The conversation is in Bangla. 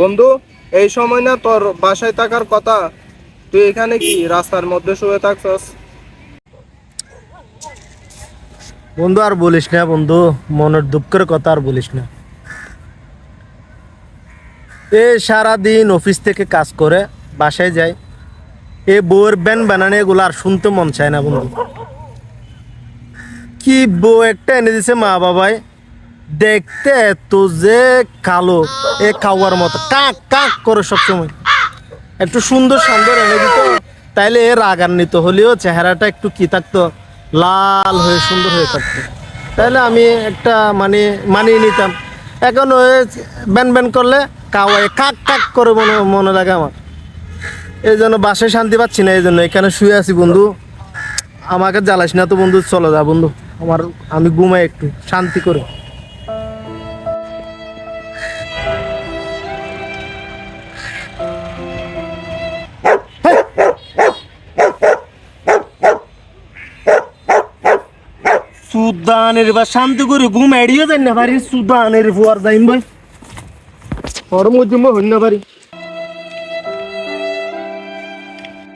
বন্ধু, এই সময় না তোর বাসায় থাকার কথা। তুই এখানে কি রাস্তার মধ্যে শুয়ে থাকছস? বন্ধু, আর বলিস না বন্ধু, মনের দুঃখের কথা আর বলিস না। এ সারা দিন অফিস থেকে কাজ করে বাসায় যায়। এ বউয়ের ব্যান বানানো এগুলো আর শুনতে মন চায় না বন্ধু। কি বউ একটা এনে দিছে মা বাবাই দেখতে তো যে কালো, এ খাওয়ার মতো। কাক কাক করে সবসময়। একটু সুন্দর সুন্দর এনে দিত, তাইলে এ রাগান্বিত হলেও চেহারাটা একটু কি থাকতো? লাল হয়ে, সুন্দর হয়ে থাকতো। তাইলে আমি একটা মানে মানিয়ে নিতাম। এখন ওই ব্যান ব্যান করলে কাওয়ায় কাক কাক করে মনে মনে লাগে আমার। এই জন্য বাসায় শান্তি পাচ্ছি না, এই জন্য এখানে শুয়ে আছি বন্ধু। আমাকে জ্বালাস না তো বন্ধু, চলো যা বন্ধু। আমার, আমি ঘুমাই একটু, শান্তি করে। সুদানের বা শান্তি করে, ঘুম এড়িয়ে যাই না পারি সুদানের ফুয়ার যাইম ভাই। হইন না পারি